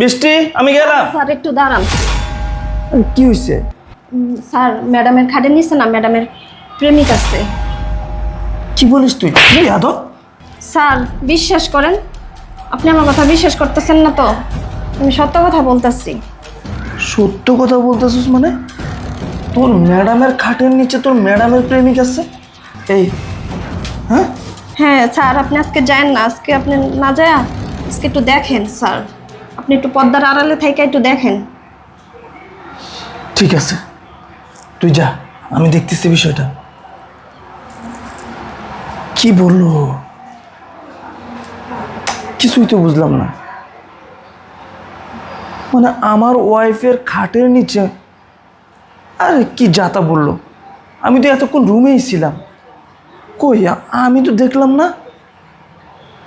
বৃষ্টি আমি গেলাম। স্যার একটু দাঁড়ান। কি হয়েছে স্যার ম্যাডামের খাটে নিচ্ছে না? ম্যাডামের প্রেমিক আছে। কি বলিস তুই? কি আদব? স্যার বিশ্বাস করেন আপনি আমার কথা বিশ্বাস করতেছেন না তো? আমি সত্য কথা বলতেছি। সত্য কথা বলতেছিস মানে? তোর ম্যাডামের খাটের নিচে তোর ম্যাডামের প্রেমিক আছে? এই হ্যাঁ? হ্যাঁ স্যার আপনি আজকে যান না। আজকে আপনি না যায় আজকে একটু দেখেন স্যার। আপনি একটু পর্দার আড়ালে থেকে একটু দেখেন। ঠিক আছে। তুই যা, আমি দেখতেছি বিষয়টা। কি বলল? কিছুই তো বুঝলাম না। মানে আমার ওয়াইফের খাটের নিচে, আরে কি যাতা বলল? আমি তো এতক্ষণ রুমেই ছিলাম। কই, আমি তো দেখলাম না?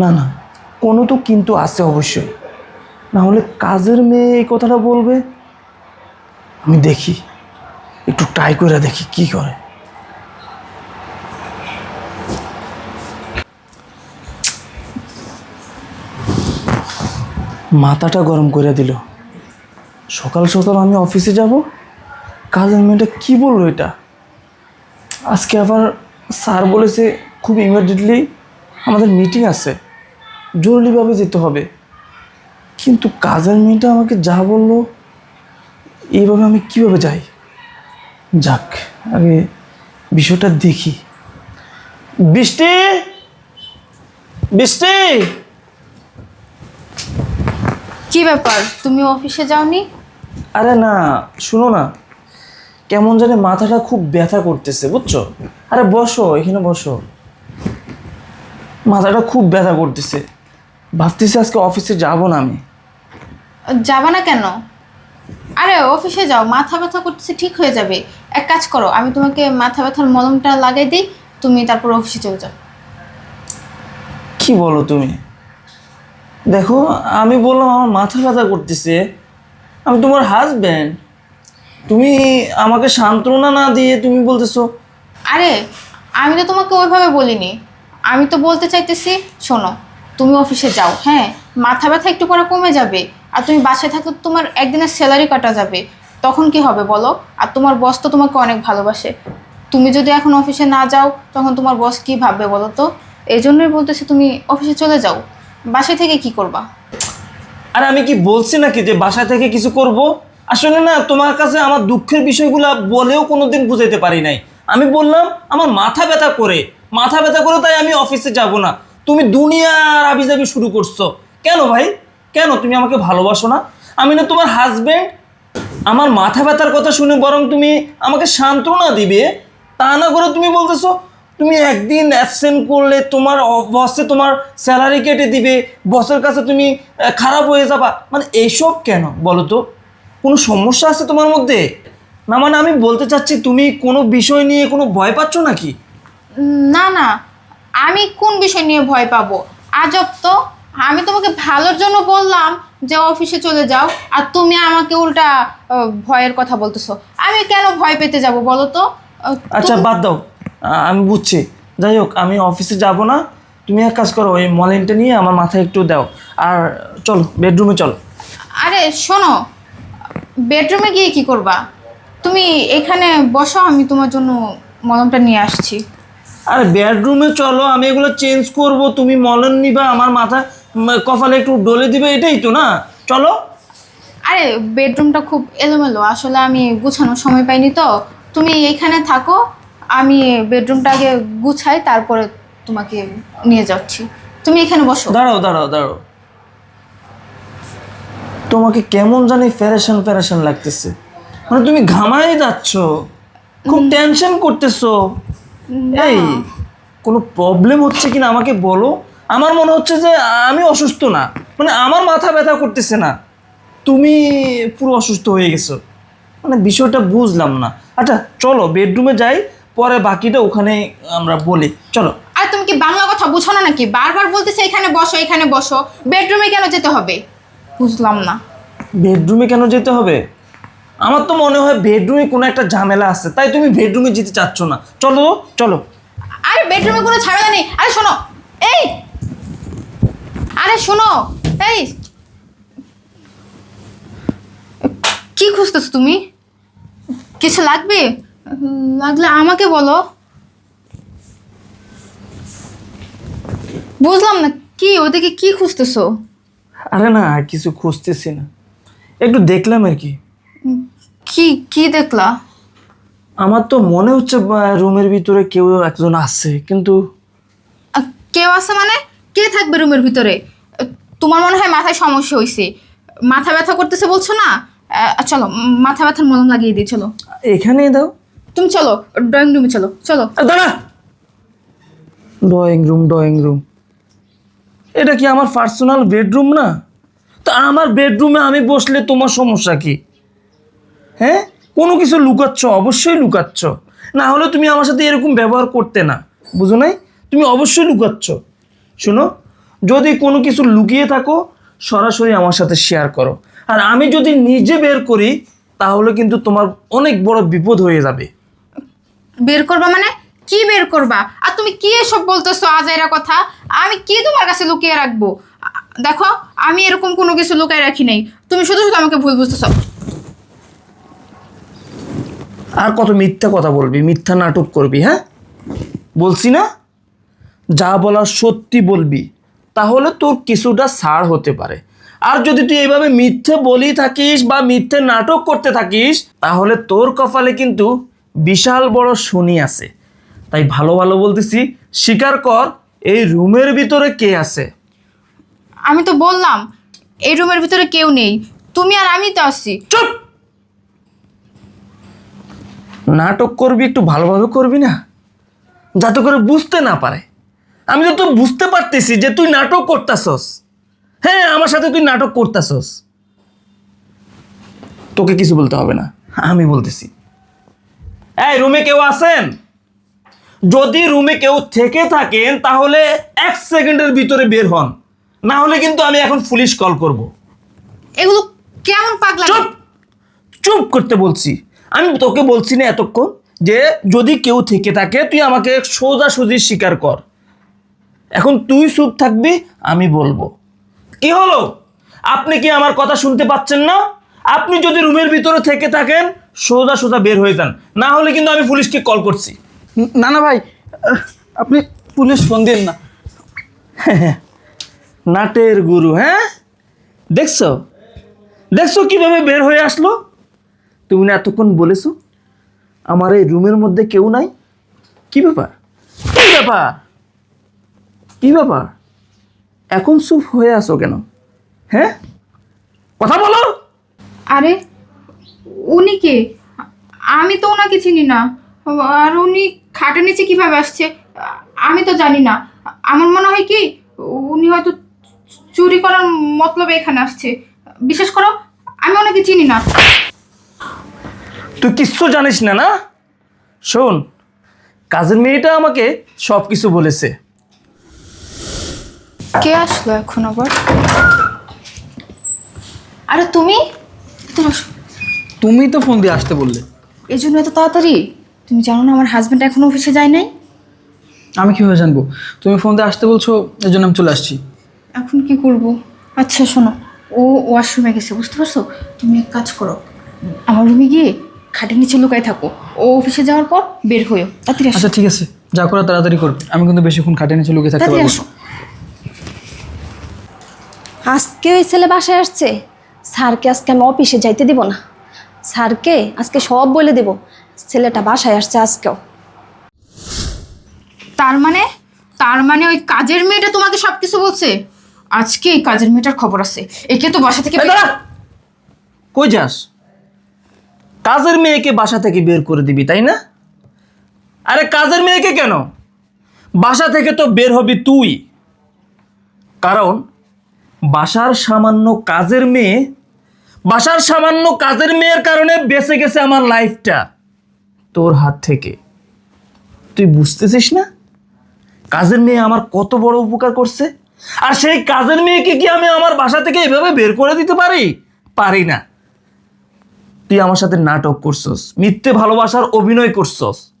না না, কোনো তো কিন্তু আছে অবশ্যই। না হলে কাজের মেয়ে এই কথাটা বলবে? আমি দেখি, একটু ট্রাই করে দেখি কি করে। মাথাটা গরম করে দিল। সকাল সকাল আমি অফিসে যাব, কাজের মেয়েটা কি বলল এটা? আজকে আবার স্যার বলেছে, খুব ইমিডিয়েটলি আমাদের মিটিং আছে, জরুরিভাবে যেতে হবে। কিন্তু কাজের মেয়েটা আমাকে যা বলল এইভাবে আমি কীভাবে যাই? যাক আগে বিষয়টা দেখি। বৃষ্টি! বৃষ্টি! কি ব্যাপার? তুমি অফিসে যাওনি? আরে না শুনো না। কেমন জানি মাথাটা খুব ব্যথা করতেছে বুঝছ? আরে বসো এখানে বসো। মাথাটা খুব ব্যথা করতেছে। ভাবতেছি আজকে অফিসে যাব না আমি। যাবা না কেন? আরে অফিসে যাও মাথা ব্যথা করতেছে ঠিক হয়ে যাবে। এক কাজ করো আমি তোমাকে মাথা ব্যথার মলমটা লাগাই দিই তুমি তারপর অফিসে চলে যাও। কি বলো তুমি? দেখো আমি বললাম আমার মাথা ব্যথা করতেছে আমি তোমার হাজব্যান্ড তুমি আমাকে সান্ত্বনা না দিয়ে তুমি বলতেছো? আরে আমি তো তোমাকে ওইভাবে বলিনি। আমি তো বলতে চাইতেছি শোনো তুমি অফিসে যাও হ্যাঁ? মাথা ব্যথা একটু পরে কমে যাবে আর তুমি বাসায় থাকলে তোমার একদিনের স্যালারি কাটা যাবে। তখন কি হবে বলো? আর তোমার বস তো তোমাকে অনেক ভালোবাসে। তুমি যদি এখন অফিসে না যাও, তখন তোমার বস কি ভাববে বলো তো? এই জন্যই বলতেছি তুমি অফিসে চলে যাও। বাসায় থেকে কি করবা? আর আমি কি বলছি নাকি যে বাসা থেকে কিছু করব? আসলে না, তোমার কাছে আমার দুঃখের বিষয়গুলো বলেও কোনোদিন বুঝাইতে পারি নাই। আমি বললাম, আমার মাথা ব্যথা করে। মাথা ব্যথা করে তাই আমি অফিসে যাব না। তুমি দুনিয়ার আবিজাবি শুরু করছ। কেন ভাই? কেন তুমি আমাকে ভালোবাসো না? আমি না তোমার হাজবেন্ড আমার মাথা ব্যথার কথা শুনে বরং তুমি আমাকে সান্ত্বনা দিবে। তা না করে তুমি বলতেছো, তুমি একদিন অ্যাবসেন্ট করলে তোমার বসে তোমার স্যালারি কেটে দিবে বসের কাছে তুমি খারাপ হয়ে যাবা। মানে এইসব কেন বলো তো? কোনো সমস্যা আছে তোমার মধ্যে? না মানে আমি বলতে চাচ্ছি, তুমি কোনো বিষয় নিয়ে কোনো ভয় পাচ্ছ নাকি? না না। আমি কোন বিষয় নিয়ে ভয় পাবো? আজব তো। আমি তোমাকে ভালোর জন্য বললাম যে অফিসে চলে যাও আর তুমি আমাকে উল্টা ভয়ের কথা বলতেছো। আমি কেন ভয় পেতে যাব বলো তো? আচ্ছা বাদ দাও। আমি বুঝছি। যাই হোক আমি অফিসে যাব না। তুমি এক কাজ করো ওই মলিনটা নিয়ে আমার মাথায় একটু দাও। আর চলো বেডরুমে চলো। আরে শোনো বেডরুমে গিয়ে কি করবা? তুমি এখানে বসো আমি তোমার জন্য মলমটা নিয়ে আসছি। আরে বেডরুমে চলো আমি এগুলো চেঞ্জ করব। তুমি মলন নিবা আমার মাথা উম, কপালে একটু ডলে দিবে এটাই তো না? চলো। আরে বেডরুমটা খুব এলোমেলো। আসলে আমি গুছানোর সময় পাইনি তো। তুমি এখানে থাকো আমি বেডরুমটা আগে গুছাই তারপরে তোমাকে নিয়ে যাচ্ছি। তুমি এখানে বসো। দাঁড়াও দাঁড়াও দাঁড়াও। তোমাকে কেমন জানি ফ্যারেশন ফ্যারেশন লাগতেছে। মানে তুমি ঘামাই যাচ্ছ। খুব টেনশন করতেছো। এই কোনো প্রবলেম হচ্ছে কিনা আমাকে বলো। আমার মনে হচ্ছে যে আমি অসুস্থ না। মানে আমার মাথা ব্যথা করতেছে না। তুমি পুরো অসুস্থ হয়ে গেছো। মানে বিষয়টা বুঝলাম না। আচ্ছা চলো বেডরুমে যাই পরে বাকিটা ওখানে আমরা বলি। চলো। আর তুমি কি বাংলা কথা বুঝো না নাকি? বারবার বলতেছে এখানে বসো এখানে বসো। বেডরুমে কেন যেতে হবে? বুঝলাম না। বেডরুমে কেন যেতে হবে? আমার তো মনে হয় বেডরুমে কোনো একটা ঝামেলা আছে। তাই তুমি বেডরুমে যেতে চাচ্ছ না। চলো চলো। আরে বেডরুমে কোনো ঝামেলা নেই। আরে শোনো। এই আরে শোনো এই। কি খুঁজতেছো তুমি? কিছু লাগবে? লাগলে আমাকে বলো। বুঝলাম না কি ওদিকে কি খুঁজতেছো? আরে না কিছু খুঁজতেছি না। একটু দেখলাম আর কি। কি কি দেখলা? আমার তো মনে হচ্ছে রুমের ভিতরে কেউ একজন আছে কিন্তু কেউ আছে মানে? কে থাকবে রুমের ভিতরে? তোমার মনে হয় মাথায় সমস্যা হয়েছে মাথা ব্যথা করতেছে বলছো না? আহ, চলো উম, মাথা ব্যথার মলম লাগিয়ে দিই চলো। এখানেই দাও। তুমি চলো ড্রয়িং রুমে চলো চলো। আরে দাঁড়া! ড্রয়িং রুম ড্রয়িং রুম এটা কি আমার পার্সোনাল বেডরুম না? তা আমার বেডরুমে আমি বসলে তোমার সমস্যা কি? হ্যাঁ? কোনো কিছু লুকাচ্ছ অবশ্যই লুকাচ্ছ। না হলে তুমি আমার সাথে এরকম ব্যবহার করতে না। বুঝো নাই? তুমি অবশ্যই লুকাচ্ছ। শোনো যদি কোনো কিছু লুকিয়ে থাকো সরাসরি আমার সাথে শেয়ার করো। আর আমি যদি নিজে বের করি তাহলে কিন্তু তোমার অনেক বড় বিপদ হয়ে যাবে। বের করবা মানে? কি বের করবা? আর তুমি কি এসব বলতেছো আজাইরা কথা? আমি কি তোমার কাছে লুকিয়ে রাখব? দেখো আমি এরকম কোনো কিছু লুকিয়ে রাখি নাই। তুমি শুধু শুধু আমাকে ভুল বুঝতেছো। আর কত মিথ্যা কথা বলবি মিথ্যা নাটক করবি হ্যাঁ? বলছি না? যা বলার সত্যি বলবি। তাহলে তোর কিছুটা ছাড় হতে পারে। আর যদি তুই এইভাবে মিথ্যে বলি থাকিস বা মিথ্যে নাটক করতে থাকিস তাহলে তোর কপালে কিন্তু বিশাল বড় শনি আছে। তাই ভালো ভালো বলতেছি স্বীকার কর এই রুমের ভিতরে কে আছে? আমি তো বললাম এই রুমের ভিতরে কেউ নেই। তুমি আর আমি তো আসছি চুপ! নাটক করবি একটু ভালোভাবে করবি না? যাতে করে বুঝতে না পারে। আমি তো বুঝতে পারতেছি যে তুই নাটক করতাছস। হ্যাঁ আমার সাথে তুই নাটক করতাছস। তোকে কিছু বলতে হবে না। আমি বলতেছি। এই রুমে কেউ আছেন? যদি রুমে কেউ থেকে থাকেন তাহলে এক সেকেন্ডের ভিতরে বের হন। না হলে কিন্তু আমি এখন পুলিশ কল করব। এগুলো কেমন পাগলা চুপ! চুপ করতে বলছি। আমি তোকে বলছি না এতক্ষণ যে যদি কেউ থেকে থাকে তুই আমাকে সোজাসুজি স্বীকার কর। এখন তুই চুপ থাকবি আমি বলব। কি হলো? আপনি কি আমার কথা শুনতে পাচ্ছেন না? আপনি যদি রুমের ভিতরে থেকে থাকেন সোজা সোজা বের হয়ে যান। না হলে কিন্তু আমি পুলিশকে কল করছি। না না ভাই আপনি পুলিশ ফোন দিন না। নাটের গুরু হ্যাঁ? দেখছ? দেখছ কীভাবে বের হয়ে আসলো? তুমি না এতক্ষণ বলেছ আমার এই রুমের মধ্যে কেউ নাই? কি ব্যাপার? কি ব্যাপার? কি ব্যাপার? এখন চুপ হয়ে আসো কেন? হ্যাঁ? কথা বলো! আরে উনি কে? আমি তো ওনাকে চিনি না। আর উনি খাটের নিচে কীভাবে আসছে আমি তো জানি না। আমার মনে হয় কি উনি হয়তো চুরি করার মতলবে এখানে আসছে। বিশেষ করো আমি ওনাকে চিনি না। তুই কিচ্ছু জানিস না না? শোন কাজের মেয়েটা আমাকে সব কিছু বলেছে। কে আসলো এখন আবার? আরে তুমি? তুমি তুমি তো ফোন দিয়ে আসতে বললে। এই জন্য এত তাড়াতাড়ি? তুমি জানো না আমার হাজব্যান্ড এখনও অফিসে যায় নাই? আমি কীভাবে জানব? তুমি ফোন দিয়ে আসতে বলছো এর জন্য আমি চলে আসছি। এখন কি করব? আচ্ছা শোনো ও ওয়াশরুমে গেছে বুঝতে পারছ? তুমি এক কাজ করো আমার রুমে গিয়ে খাটের নিচে লুকায় থাকো। ও অফিসে যাওয়ার পর বের হয়েও তাড়াতাড়ি আসো। আচ্ছা ঠিক আছে। যা করা তাড়াতাড়ি করবে। আমি কিন্তু বেশিক্ষণ খাটে নিচে লুকিয়ে থাকতে পারব না। আজকে ওই ছেলে বাসায় আসছে। স্যারকে আজকে আমি অফিসে যাইতে দিব না। স্যারকে আজকে সব বলে দেব ছেলেটা বাসায় আসছে আজকেও। তার মানে? তার মানে ওই কাজের মেয়েটা তোমাকে সব কিছু বলছে? আজকে এই কাজের মেয়েটার খবর আছে। একে তো বাসা থেকে বের-! কই যাস? কাজের মেয়েকে বাসা থেকে বের করে দিবি তাই না? আরে কাজের মেয়েকে কেন? বাসা থেকে তো বের হবি তুই। কারণ বাসার সামান্য কাজের মেয়ে, বাসার সামান্য কাজের মেয়ের কারণে বেঁচে গেছে আমার লাইফটা। তোর হাত থেকে। তুই বুঝতেছিস না? কাজের মেয়ে আমার কত বড় উপকার করছে? আর সেই কাজের মেয়েকে কি আমি আমার বাসা থেকে এভাবে বের করে দিতে পারি? পারি না। তুই আমার সাথে নাটক করছস, মিথ্যে ভালোবাসার অভিনয় করছস।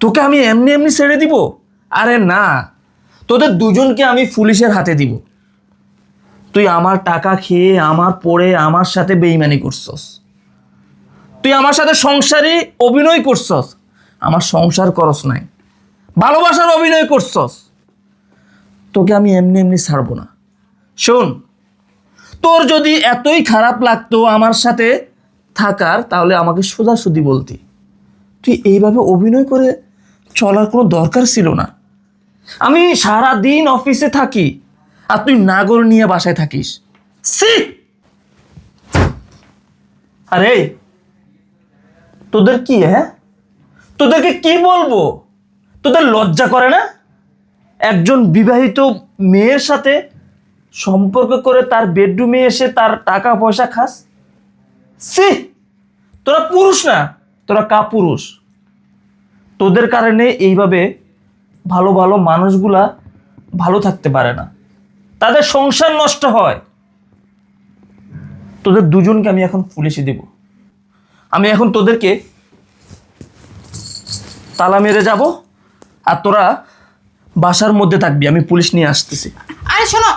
তোকে আমি এমনি এমনি ছেড়ে দিব? আরে না। তোদের দুজনকে আমি পুলিশের হাতে দিব। তুই আমার টাকা খেয়ে, আমার পড়ে, আমার সাথে বেইমানি করছস। তুই আমার সাথে সংসারই অভিনয় করছস। আমার সংসার করস নাই। ভালোবাসার অভিনয় করছস। তোকে আমি এমনি এমনি ছাড়বো না। শোন, তোর যদি এতই খারাপ লাগতো আমার সাথে থাকার, তাহলে আমাকে সোজাসুজি বলতি। তুই এইভাবে অভিনয় করে চলার কোনো দরকার ছিল না। আমি সারা দিন অফিসে থাকি আর তুই নাগর নিয়ে বাসায় থাকিস। সি আরে, তোদের কি হ্যাঁ? তোদেরকে কি বলব? তোদের লজ্জা করে না? একজন বিবাহিত মেয়ের সাথে সম্পর্ক করে তার বেডরুমে এসে তার টাকা পয়সা খাস? সি তোরা পুরুষ না, তোরা কা পুরুষ তোদের কারণে এইভাবে ভালো ভালো মানুষগুলা ভালো থাকতে পারে না। তাদের সংসার নষ্ট হয়। তোদের দুজনকে আমি এখন পুলিশে দেব। আমি এখন তোদেরকে তালা মেরে যাব আর তোরা বাসার মধ্যে থাকবি, আমি পুলিশ নিয়ে আসতেছি। আরে শোনো,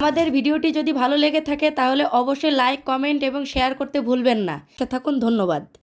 আমাদের ভিডিওটি যদি ভালো লেগে থাকে তাহলে অবশ্যই লাইক কমেন্ট এবং শেয়ার করতে ভুলবেন না। থাকুন, ধন্যবাদ।